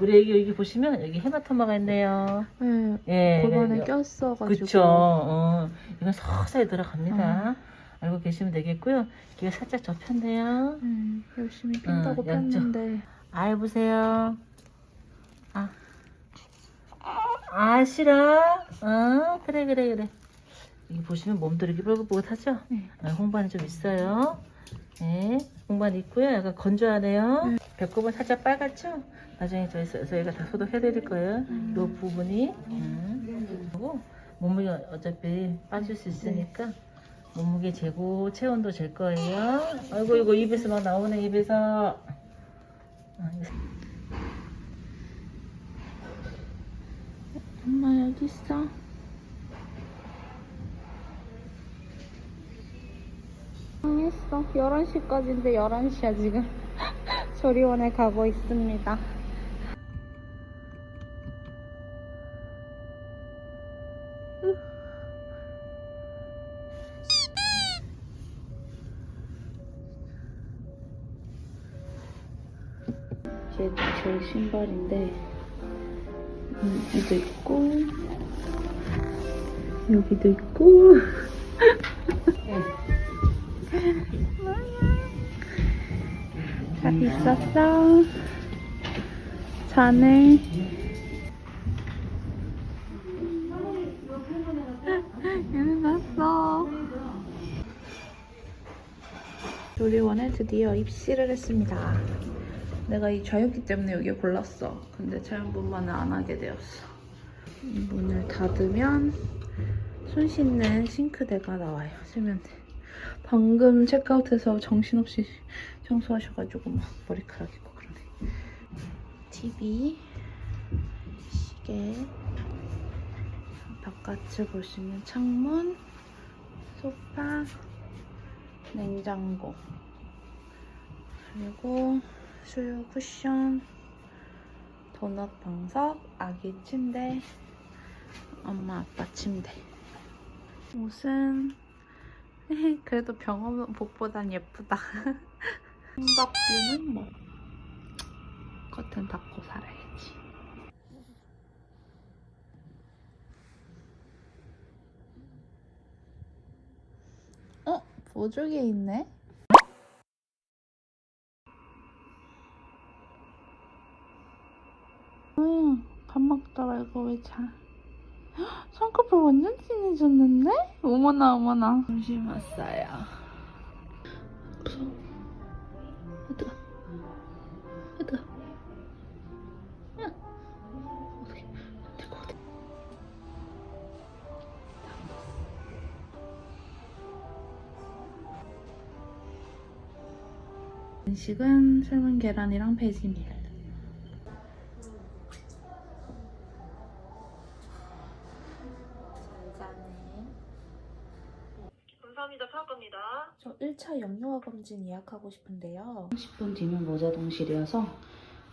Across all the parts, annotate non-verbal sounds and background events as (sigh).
우리 여기 여기 보시면 여기 헤마토마가 있네요. 네, 예. 골반에 여- 꼈어가지고. 그쵸. 어, 이건 서서히 들어갑니다. 알고 계시면 되겠고요. 이거 살짝 접혔네요. 네, 열심히 핀다고 응, 양쪽. 폈는데. 아, 해보세요. 아. 아, 싫어? 어, 그래, 그래, 그래. 여기 보시면 몸도 이렇게 뻘긋뻘긋하죠? 네. 아, 홍반이 좀 있어요. 네, 홍반 있고요. 약간 건조하네요. 네. 배꼽은 살짝 빨갛죠? 나중에 저희, 저희가 다 소독해드릴 거예요. 음. 이 부분이. 음. 그리고 몸무게 어차피 빠질 수 있으니까 몸무게 재고 체온도 잴 거예요. 아이고, 이거 입에서 막 나오네, 입에서. 아, 엄마 여기 있어. 했어. 11시까지인데 11시야 지금. (laughs) 조리원에 가고 있습니다. 이게 제 신발인데 여기도 있고 여기도 있고 자네 얘는 났어 조리원에 드디어 입실을 했습니다 내가 이 좌육기 때문에 여기 골랐어. 근데 자연분만을 안 하게 되었어. 이 문을 닫으면 손 씻는 싱크대가 나와요. 세면대. 방금 체크아웃해서 정신없이 청소하셔가지고 막 머리카락 있고 그러네. TV, 시계, 바깥을 있는 창문, 소파, 냉장고, 그리고 수유 쿠션, 도넛 방석, 아기 침대, 엄마 아빠 침대. 옷은 (laughs) 그래도 병원 복보단 예쁘다. (laughs) 홍박뷰는 뭐 커튼 닫고 살아야지. 어? 보조개 있네? 응, 밥 먹다가 이거 왜 자? 헉, 손꺼풀 완전 진해졌는데? 어머나 어머나. 점심 왔어요. 무서워. 어떡하. 음식은 삶은 계란이랑 배지밀. 감사합니다. 사업갑니다. 저 1차 염료화 검진 예약하고 싶은데요. 10분 뒤면 모자동실이어서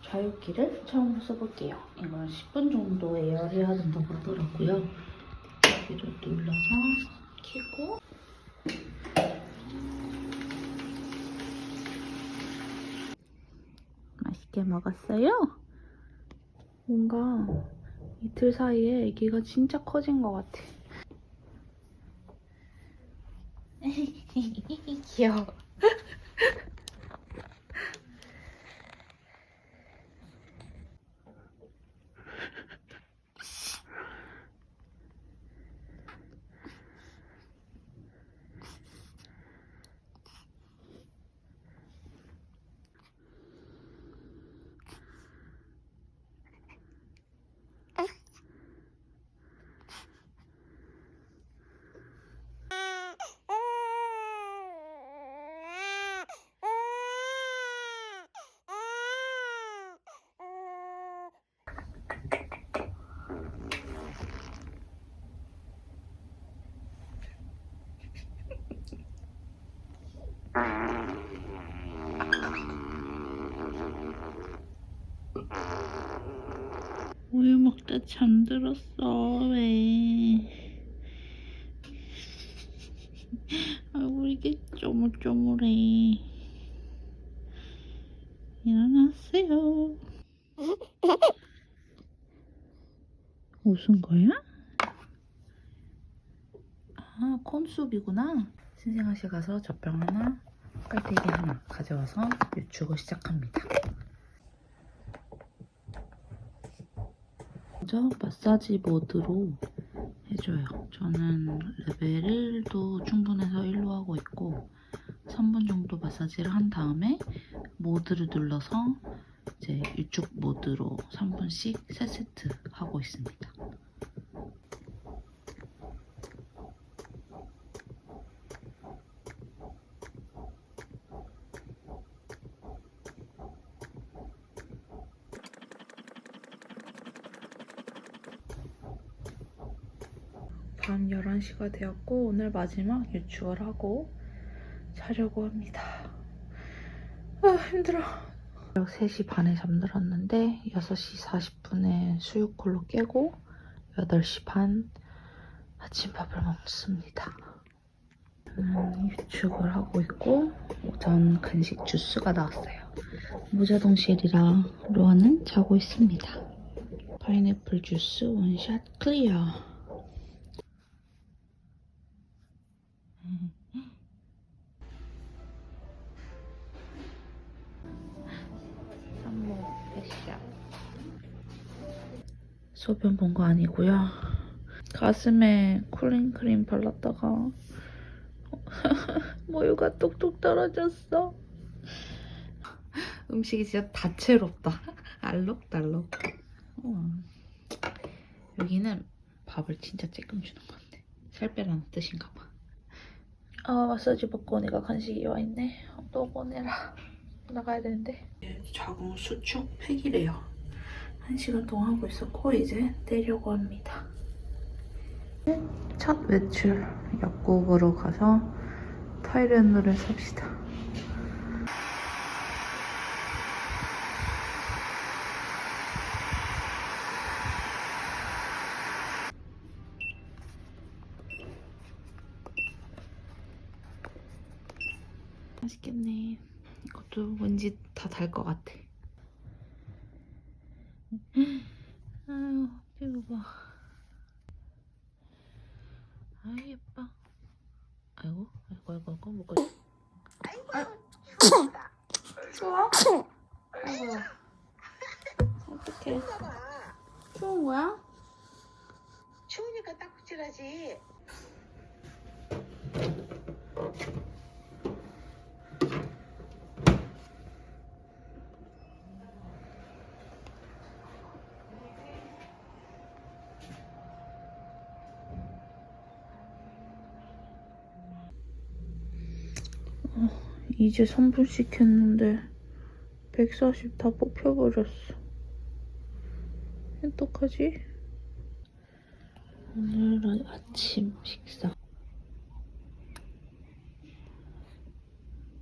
좌육기를 처음으로 써볼게요. 이걸 10분 정도 에어를 해야 된다고 하더라고요. 여기를 눌러서 키고 맛있게 먹었어요? 뭔가 이틀 사이에 아기가 진짜 커진 것 같아. (laughs) 귀여워. 먹다 잠들었어 왜? 아이고 이게 쪼물쪼물해 일어났어요 웃은 거야? 아, 콘숲이구나. 신생아실 가서 젖병 하나, 깔때기 하나 가져와서 유축을 시작합니다. 먼저 마사지 모드로 해줘요. 저는 레벨 1도 충분해서 1로 하고 있고 3분 정도 마사지를 한 다음에 모드를 눌러서 이제 유축 모드로 3분씩 3세트 하고 있습니다. 밤 11시가 되었고 오늘 마지막 유축을 하고 자려고 합니다. 아 힘들어. 3시 반에 잠들었는데 6시 40분에 수유콜로 깨고 8시 반 아침밥을 먹습니다. 저는 유축을 하고 있고 오전 간식 주스가 나왔어요. 무자동실이라 로아는 자고 있습니다. 파인애플 주스 원샷 클리어. 한모 패션. 소변 본 거 아니고요. 가슴에 쿨링 크림 발랐다가 (laughs) 모유가 뚝뚝 떨어졌어. 음식이 진짜 다채롭다. 알록달록. 우와. 여기는 밥을 진짜 쬐끔 주는 건데 살 빼라는 뜻인가 봐. 아 마사지 받고 오니까 간식이 와 있네. 또 보내라. 나가야 되는데. 자궁 수축 팩이래요. 한 시간 동안 하고 있었고 이제 떼려고 합니다. 첫 외출 약국으로 가서 타이레놀을 삽시다. 맛있겠네. 이것도 왠지 다 달 것 같아. 아유, 이거 봐. 아유, 예뻐. 아이고, 아이고, 아이고, 아이고, 뭐가. 추워? 아이고. 어떡해. 추운 거야? 추우니까 딱 붙이라지. 이제 3분씩 했는데 140 다 뽑혀버렸어. 어떡하지? 오늘은 아침 식사.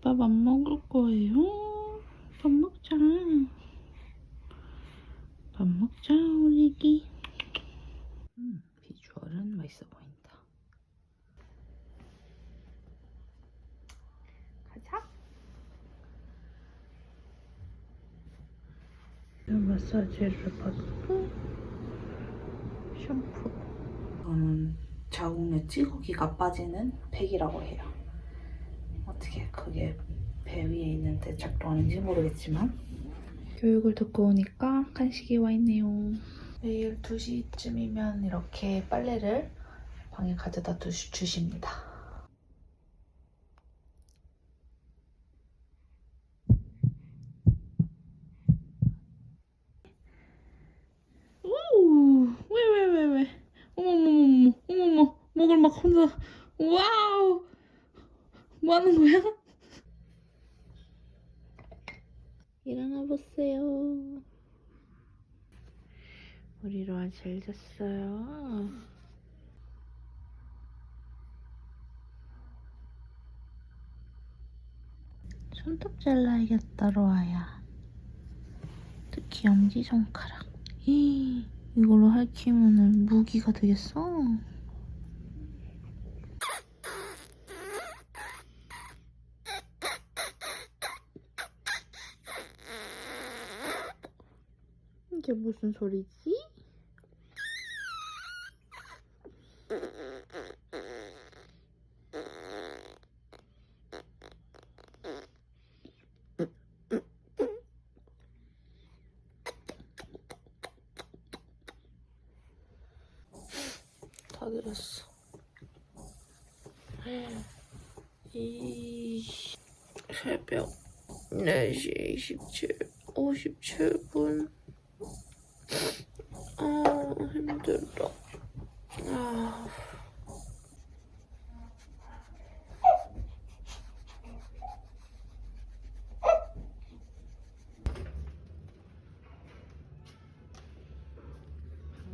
밥 안 먹을 거예요? 밥 먹자. 밥 먹자, 우리 애기. 음, 비주얼은 맛있어 보인다. 가자. 마사지를 받고 샴푸. 이거는 자궁에 찌꺼기가 빠지는 팩이라고 해요. 어떻게 그게 배 위에 있는데 작동하는지 모르겠지만 교육을 듣고 오니까 간식이 와 있네요. 매일 2시쯤이면 이렇게 빨래를 방에 가져다 두, 주십니다. 오, 왜, 왜, 왜, 왜. 어머머머머, 어머머, 혼자, 와우! 뭐 하는 거야? 일어나 보세요. 우리 로아 잘 잤어요. 손톱 잘라야겠다, 로아야. 특히 엄지손가락. 이 이걸로 할퀴면은 무기가 되겠어. 이게 무슨 소리지? 다 들었어. 이 새벽 4시 27, 57분. 아, 힘들다. 아.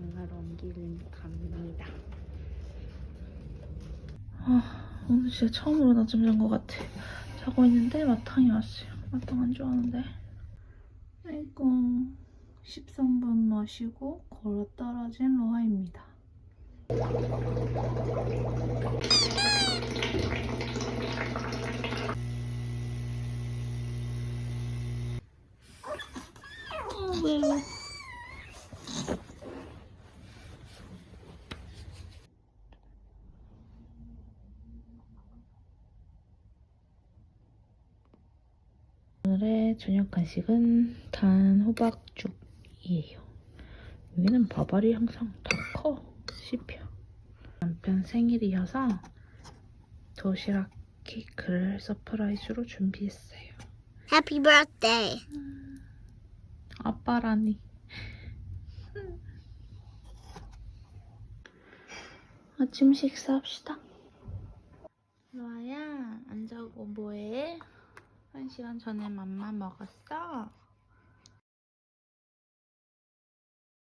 방을 옮기는 갑니다. 아, 진짜 처음으로 낮잠 잔것 같아. 자고 있는데 마탕이 왔어요. 마탕 안 좋아하는데. 아이고, 13분 마시고 걸어 떨어진 로아입니다. 어, 매워. 오늘의 저녁 간식은 단 호박죽이에요. 여기는 밥알이 항상 다 커, 씹혀. 남편 생일이어서 도시락 케이크를 서프라이즈로 준비했어요. Happy birthday. 아빠라니. 아침 식사합시다. 로아야, 안 자고 뭐해? 한 시간 전에 맘마 먹었어?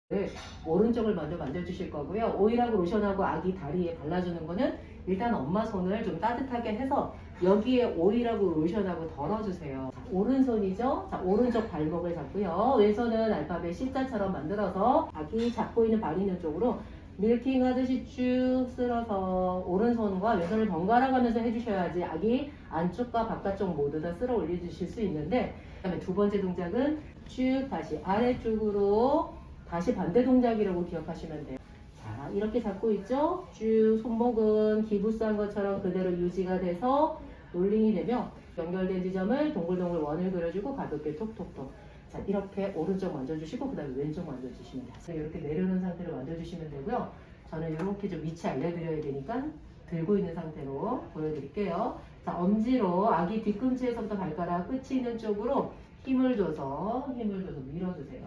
네, 오른쪽을 먼저 만져주실 거고요. 오일하고 로션하고 아기 다리에 발라주는 거는 일단 엄마 손을 좀 따뜻하게 해서 여기에 오일하고 로션하고 덜어주세요. 자, 오른손이죠? 자, 오른쪽 발목을 잡고요. 왼손은 알파벳 C자처럼 만들어서 아기 잡고 있는 발 있는 쪽으로 밀킹 하듯이 쭉 쓸어서 오른손과 왼손을 번갈아 가면서 해주셔야지 아기 안쪽과 바깥쪽 모두 다 쓸어 올려주실 수 있는데 그다음에 두 번째 동작은 쭉 다시 아래쪽으로 다시 반대 동작이라고 기억하시면 돼요. 자, 이렇게 잡고 있죠? 쭉 손목은 기부스한 것처럼 그대로 유지가 돼서 롤링이 되며 연결된 지점을 동글동글 원을 그려주고 가볍게 톡톡톡. 자, 이렇게 오른쪽 만져주시고 그 다음에 왼쪽 만져주시면 돼요. 이렇게 내려놓은 상태로 만져주시면 되고요. 저는 이렇게 좀 위치 알려드려야 되니까 들고 있는 상태로 보여드릴게요. 자, 엄지로 아기 뒤꿈치에서부터 발가락 끝이 있는 쪽으로 힘을 줘서 힘을 줘서 밀어주세요.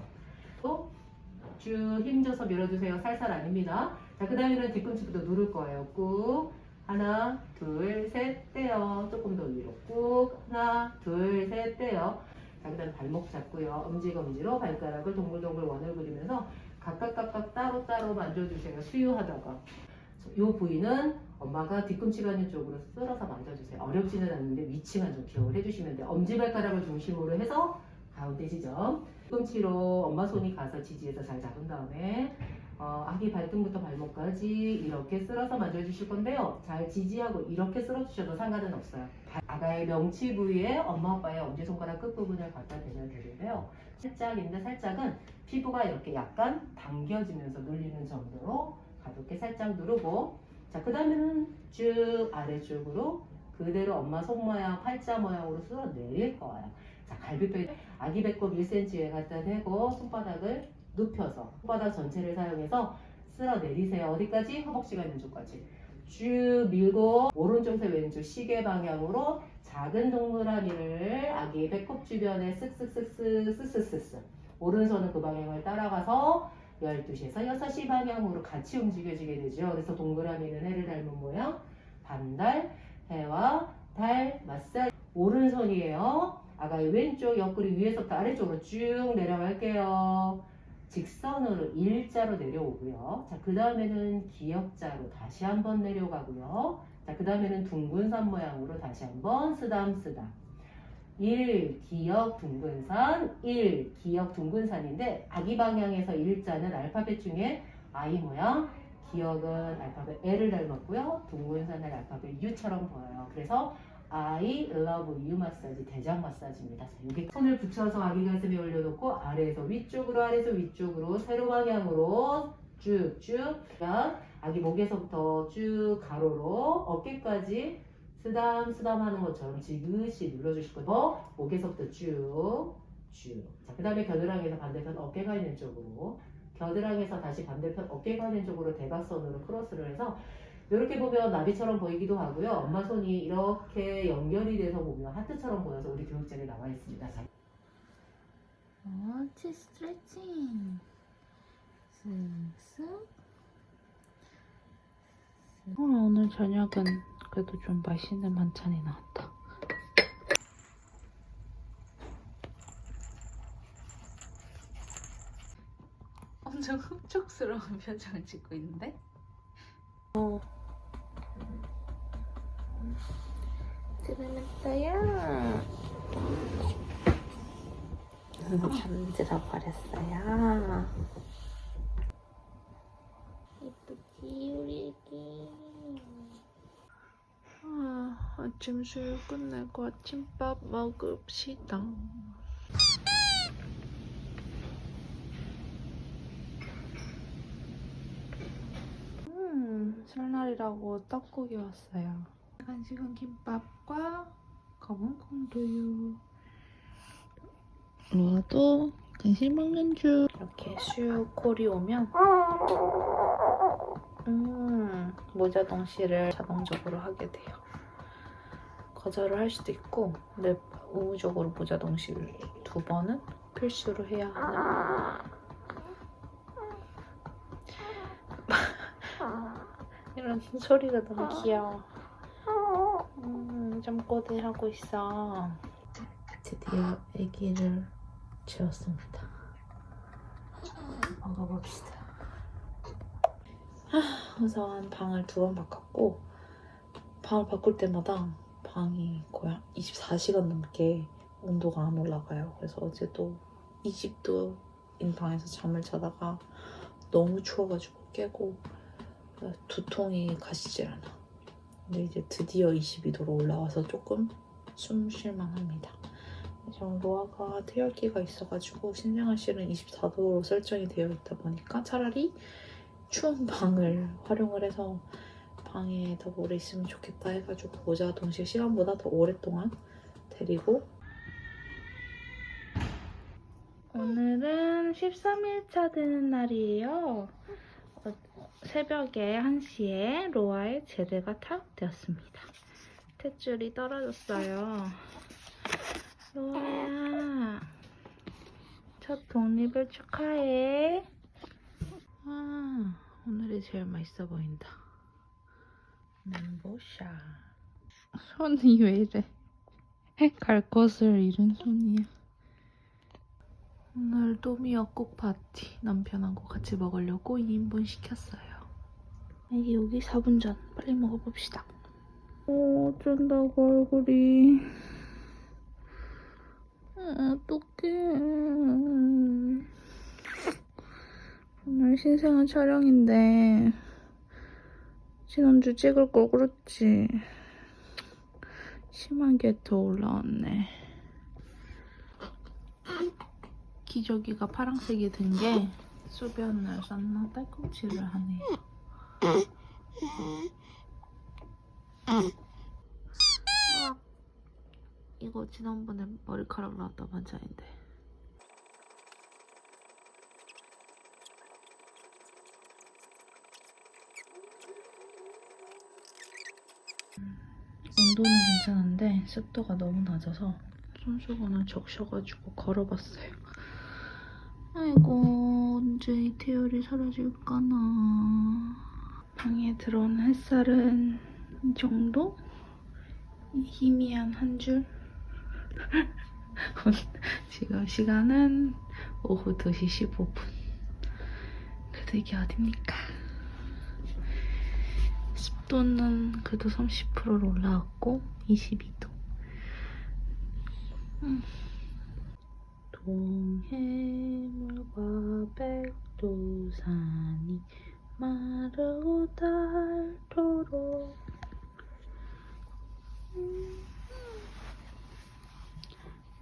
또 쭉 힘줘서 밀어주세요. 살살 아닙니다. 자, 그 다음에는 뒤꿈치부터 누를 거예요. 꾹. 하나, 둘, 셋, 떼요. 조금 더 위로. 꾹. 하나, 둘, 셋, 떼요. 자, 그 다음에 발목 잡고요. 엄지검지로 발가락을 동글동글 원을 그리면서 각각각각 따로따로 만져주세요. 수유하다가. 이 부위는 엄마가 뒤꿈치가 있는 쪽으로 쓸어서 만져주세요. 어렵지는 않은데 위치만 좀 기억을 해주시면 돼요. 엄지발가락을 중심으로 해서 가운데 지점. 뒤꿈치로 엄마 손이 가서 지지해서 잘 잡은 다음에 어, 아기 발등부터 발목까지 이렇게 쓸어서 만져주실 건데요. 잘 지지하고 이렇게 쓸어주셔도 상관은 없어요. 아가의 명치 부위에 엄마 아빠의 엄지손가락 끝부분을 갖다 대면 되는데요. 살짝인데 살짝은 피부가 이렇게 약간 당겨지면서 눌리는 정도로 가볍게 살짝 누르고 자, 그 다음에는 쭉 아래쪽으로 그대로 엄마 손 모양, 팔자 모양으로 쓸어 내릴 거예요. 자, 갈비뼈 아기 배꼽 1cm에 갖다 대고 손바닥을 눕혀서 손바닥 전체를 사용해서 쓸어 내리세요. 어디까지? 허벅지가 있는 쪽까지. 쭉 밀고 오른쪽에서 왼쪽 시계 방향으로 작은 동그라미를 아기 배꼽 주변에 쓱쓱쓱쓱 쓱쓱쓱쓱 오른손은 그 방향을 따라가서 12시에서 6시 방향으로 같이 움직여지게 되죠. 그래서 동그라미는 해를 닮은 모양, 반달, 해와 달, 맞살, 오른손이에요. 아가의 왼쪽 옆구리 위에서부터 아래쪽으로 쭉 내려갈게요. 직선으로 일자로 내려오고요. 자, 그 다음에는 기역자로 다시 한번 내려가고요. 자, 그 다음에는 둥근산 모양으로 다시 한번 쓰담 쓰담. 1 기역 둥근산 1 기역 둥근산인데 아기 방향에서 일자는 알파벳 중에 I 모양 기역은 알파벳 L을 닮았고요 둥근산은 알파벳 U처럼 보여요 그래서 I love you 마사지 대장 마사지입니다. 자, 여기 손을 붙여서 아기 가슴에 올려놓고 아래에서 위쪽으로 아래에서 위쪽으로 세로 방향으로 쭉쭉 아기 목에서부터 쭉 가로로 어깨까지 쓰담 쓰담 하는 것처럼 지그시 눌러주실 거고 목에서부터 쭉 쭉. 자, 그 다음에 겨드랑이에서 반대편 어깨가 있는 쪽으로 겨드랑이에서 다시 반대편 어깨가 있는 쪽으로 대각선으로 크로스를 해서 이렇게 보면 나비처럼 보이기도 하고요. 엄마 손이 이렇게 연결이 돼서 보면 하트처럼 보여서 우리 교육책에 나와 있습니다. 자, 옳지 스트레칭 쓱쓱 어, 오늘 저녁은 그래도 좀 맛있는 반찬이 나왔다 엄청 흡족스러운 (laughs) 표정을 짓고 있는데? 어. 들어놨어요 잠들어 버렸어요. 예쁘지, 우리 애기. 아, 아침 수유 끝내고 아침밥 먹읍시다. 음, 설날이라고 떡국이 왔어요. 간식은 김밥과 검은 콩두유. 로아도 간식 먹는 중. 이렇게 수유콜이 오면 음, 모자 동시를 자동적으로 하게 돼요. 거절을 할 수도 있고, 근데 의무적으로 모자 동시를 두 번은 필수로 해야 하는. (laughs) 이런 소리가 너무 귀여워. 음, 잠꼬대 하고 있어. 드디어 아기를 재웠습니다. 먹어봅시다. 우선 방을 두 번 바꿨고 방을 바꿀 때마다 방이 거의 24시간 넘게 온도가 안 올라가요. 그래서 어제도 20도인 방에서 잠을 자다가 너무 추워가지고 깨고 두통이 가시질 않아. 근데 이제 드디어 22도로 올라와서 조금 숨 쉴만 합니다. 지금 로아가 태열기가 있어가지고 신생아실은 24도로 설정이 되어 있다 보니까 차라리 추운 방을 활용을 해서 방에 더 오래 있으면 좋겠다 해가지고 모자 동시에 시간보다 더 오랫동안 데리고 오늘은 13일차 되는 날이에요. 어, 새벽에 1시에 로아의 제대가 타격되었습니다. 탯줄이 떨어졌어요. 로아야, 첫 독립을 축하해. 아, 오늘이 제일 맛있어 보인다. 멘보샤. 손이 왜 이래? 갈 곳을 잃은 손이야. 오늘 또 미역국 파티 남편하고 같이 먹으려고 2인분 시켰어요. 이게 여기 4분 전 빨리 먹어봅시다. 어, 어쩐다고 얼굴이. 어, 어떡해. 오늘 신생아 촬영인데 지난주 찍을 걸 그렇지 심하게 더 올라왔네 기저귀가 파란색이 든게 소변을 쌌나 딸꾹질을 하네요 아, 이거 지난번에 머리카락 나왔던 반찬인데 온도는 괜찮은데 습도가 너무 낮아서 손수건을 적셔가지고 걸어봤어요. 아이고 언제 이 태열이 사라질까나. 방에 들어온 햇살은 이 정도? 이 희미한 한 줄? (laughs) 지금 시간은 오후 2시 15분. 그래도 이게 어딥니까? 습도는 그래도 30%로 올라왔고 22도. 음. 동해물과 백두산이 마르고 닳도록.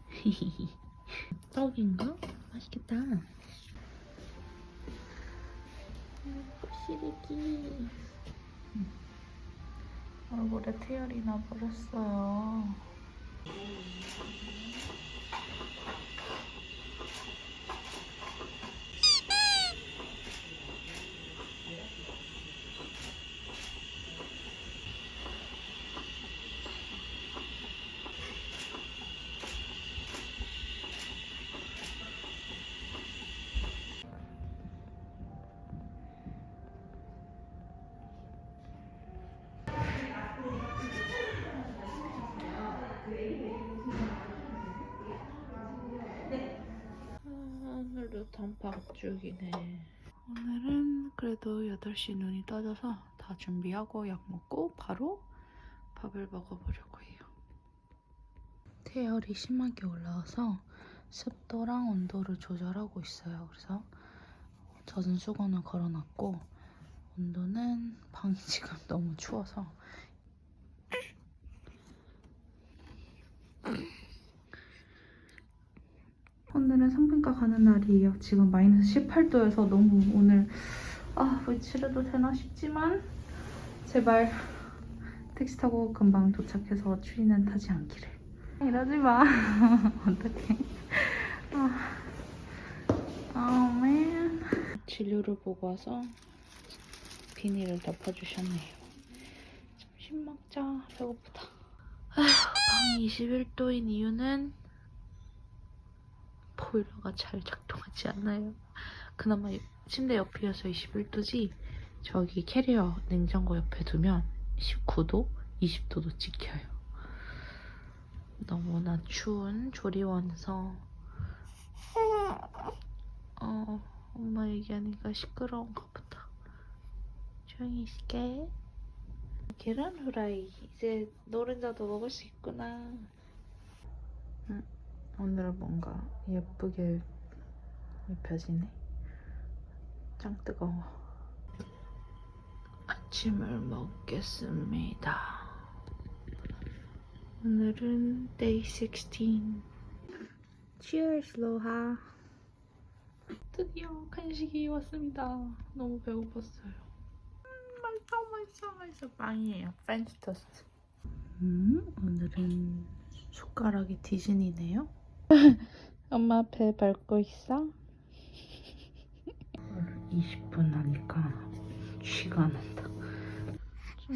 (laughs) 떡인가? 맛있겠다. 시리기. 얼굴에 태열이 나버렸어요. 단팥죽이네. 오늘은 그래도 8시 눈이 떠져서 다 준비하고 약 먹고 바로 밥을 먹어보려고 해요. 태열이 심하게 올라와서 습도랑 온도를 조절하고 있어요. 그래서 젖은 수건을 걸어놨고 온도는 방이 (laughs) 지금 너무 추워서 오늘은 산부인과 가는 날이에요. 지금 마이너스 18도여서 너무 오늘 아 외출해도 되나 싶지만 제발 택시 타고 금방 도착해서 추위는 타지 않기를. 이러지 마. (laughs) 어떡해. 아, 아, 맨. 진료를 보고 와서 비닐을 덮어주셨네요. 점심 먹자. 배고프다. 아휴, 방이 21도인 이유는 보일러가 잘 작동하지 않아요. 그나마 침대 옆이어서 21도지 저기 캐리어 냉장고 옆에 두면 19도, 20도도 찍혀요. 너무나 추운 조리원에서 어, 엄마 얘기하니까 시끄러운가 보다. 조용히 있을게. 계란 후라이 이제 노른자도 먹을 수 있구나. 응, 오늘 뭔가 예쁘게 입혀지네. 짱 뜨거워. 아침을 먹겠습니다. 오늘은 day 16. Cheers, 로하. 드디어 간식이 왔습니다. 너무 배고팠어요. 음, 맛있어, 맛있어, 맛있어. 빵이에요. 프렌치 토스트. 음, 오늘은 숟가락이 디즈니네요. (laughs) 엄마 배 밟고 있어? 20분 하니까 쥐가 난다. 좀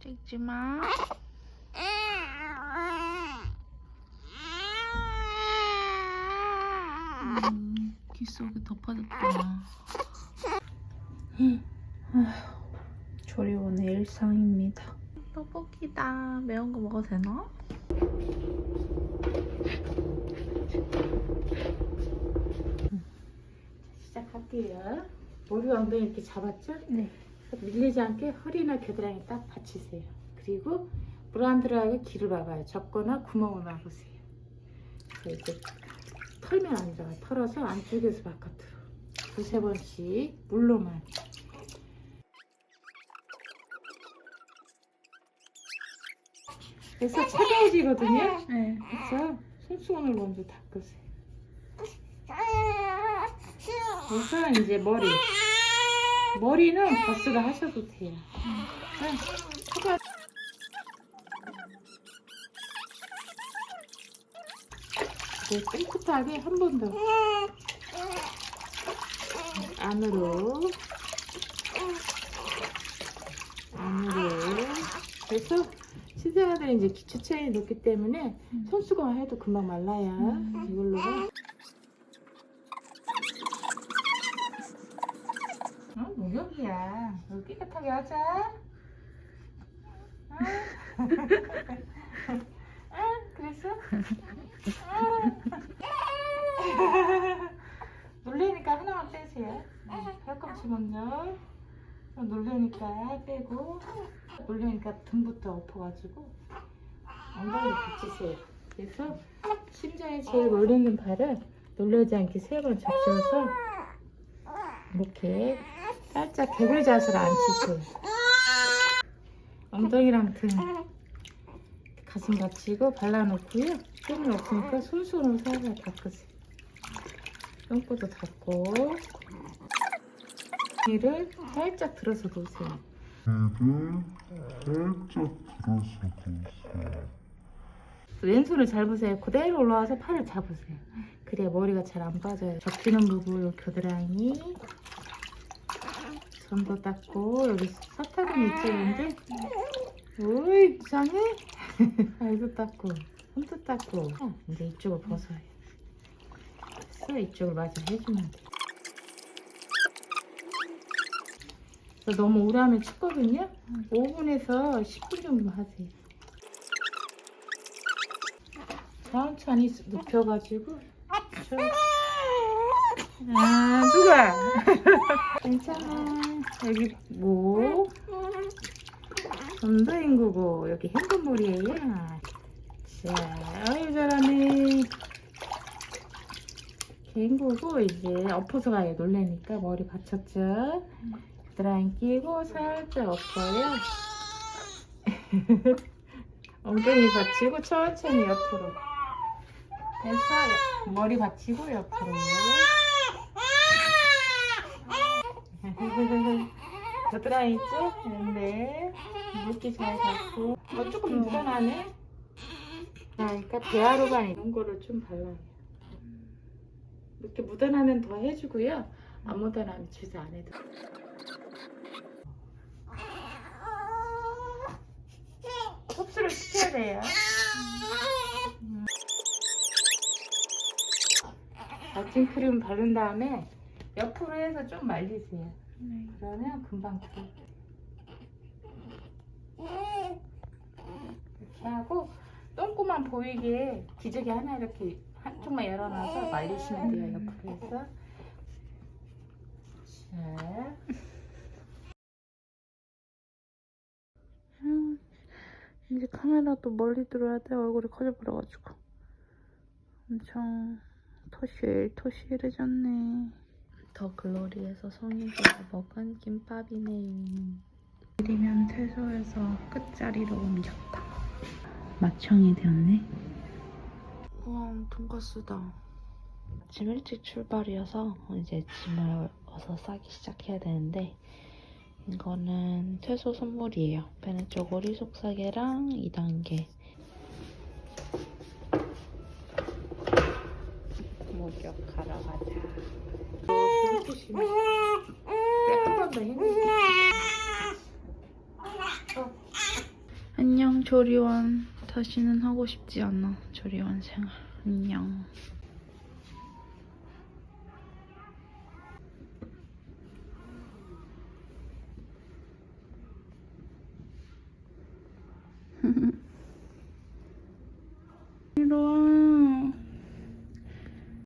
찍지 마. 음, 귀 속에 덮어졌구나. 아휴, 조리원의 일상입니다. 떡볶이다. 매운 거 먹어도 되나? 시작할게요. 머리 엉덩이 이렇게 잡았죠? 네. 밀리지 않게 허리나 겨드랑이 딱 받치세요. 그리고 물 안 들어가게 귀를 막아요. 접거나 구멍을 막으세요. 이렇게 털면 안 들어가요. 털어서 안쪽에서 바깥으로 두세 번씩 물로만. 그래서 차가워지거든요. 네. 그래서 손수건을 먼저 닦으세요. 그래서 이제 머리. 머리는 버스가 하셔도 돼요. 자, 수건. 이제 깨끗하게 한 번 더. 안으로. 안으로. 그래서 신생아들이 이제 기초 체온이 높기 때문에 손수건 해도 금방 말라요. 이걸로. 어, 목욕이야. 여기 깨끗하게 하자. 아, 아 그랬어? 아. 놀래니까 하나만 빼세요. 팔꿈치 먼저. 놀래니까 빼고, 놀래니까 등부터 엎어가지고, 엉덩이 붙이세요. 그래서 심장이 제일 놀리는 발을 놀라지 않게 세번 적셔서 이렇게 살짝 개굴 자세로 앉히세요. 엉덩이랑 등 가슴 받치고 발라놓고요. 똥이 없으니까 손수건으로 살살 닦으세요. 똥꼬도 닦고 이를 살짝 들어서 놓으세요. 왼손을 잘 보세요. 그대로 올라와서 팔을 잡으세요. 그래야 머리가 잘 안 빠져요. 접히는 부분 요 겨드랑이 손도 닦고 여기 사타구니 있죠 근데 오이 이상해? (laughs) 발도 닦고 손도 닦고 어, 이제 이쪽을 벗어요. 됐어 이쪽을 마저 해주면 돼. 그래서 너무 오래 하면 춥거든요. 5분에서 10분 정도만 하세요. 천천히 눕혀가지고. 쭉. 아 누가? (laughs) 괜찮아. 여기 뭐? 손도 헹구고 여기 헹군물이에요. 자 아유 잘하네. 헹구고 이제 엎어서 가요. 놀래니까 머리 받쳤죠 드라인 끼고 살짝 엎어요 (laughs) 엉덩이 받치고 천천히 옆으로 됐어요. 머리 받치고 옆으로. (laughs) 겨드랑이 있죠? 네. 물기 잘 닿고. 어, 조금 묻어나네? 자, 그러니까 배아로반 이런 거를 좀 발라요. 이렇게 묻어나면 더 해주고요. 안 묻어나면 주세 안 해도. 흡수를 시켜야 돼요. 버팅 크림 바른 다음에 옆으로 해서 좀 말리세요. 그러면 금방 돼. 이렇게 하고 똥꼬만 보이게 기저귀 하나 이렇게 한쪽만 열어놔서 말리시면 돼요. 옆으로 해서. 자. 음, 이제 카메라도 멀리 들어야 돼. 얼굴이 커져버려가지고. 엄청 토실 토실해졌네. 더 글로리에서 송이가 먹은 김밥이네요. 내리면 퇴소해서 끝자리로 옮겼다. 마청이 되었네. 우와, 돈가스다. 아침 일찍 출발이어서 이제 짐을 어서 싸기 시작해야 되는데 이거는 퇴소 선물이에요. 베네쪼고리 속삭이랑 2단계. 목욕하러 가자. 안녕 조리원. 다시는 하고 싶지 않아. 조리원 생활. 안녕. 이런.